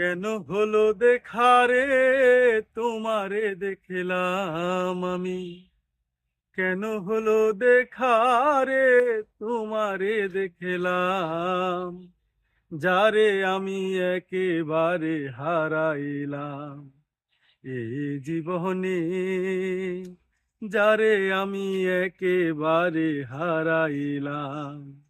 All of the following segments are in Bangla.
কেন হলো দেখারে তোমারে দেখলাম আমি। কেন হলো দেখারে তোমারে দেখলাম। যারে আমি একেবারে হারাইলাম। এই জীবনে যারে আমি একেবারে হারাইলাম।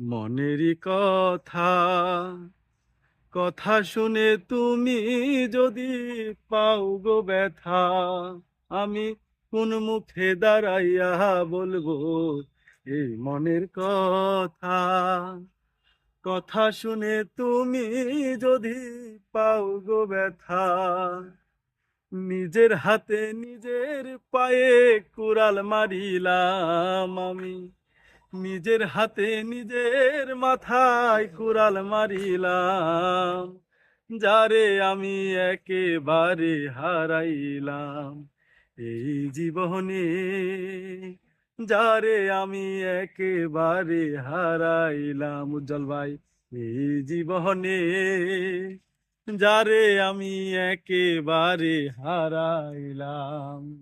মনেরই কথা কথা শুনে তুমি যদি পাও গো ব্যথা, আমি কোন মুখে দাঁড়াইয়া বলব এই মনের কথা। কথা শুনে তুমি যদি পাও গো ব্যথা, নিজের হাতে নিজের পায়ে কুড়াল মারিলাম আমি। নিজের হাতে নিজের মাথায় কুড়াল মারিলাম, যারে আমি একেবারে হারাইলাম। এই জীবনে যারে আমি একেবারে হারাইলাম, উজ্জ্বল ভাই, এই জীবনে যারে আমি একেবারে হারাইলাম।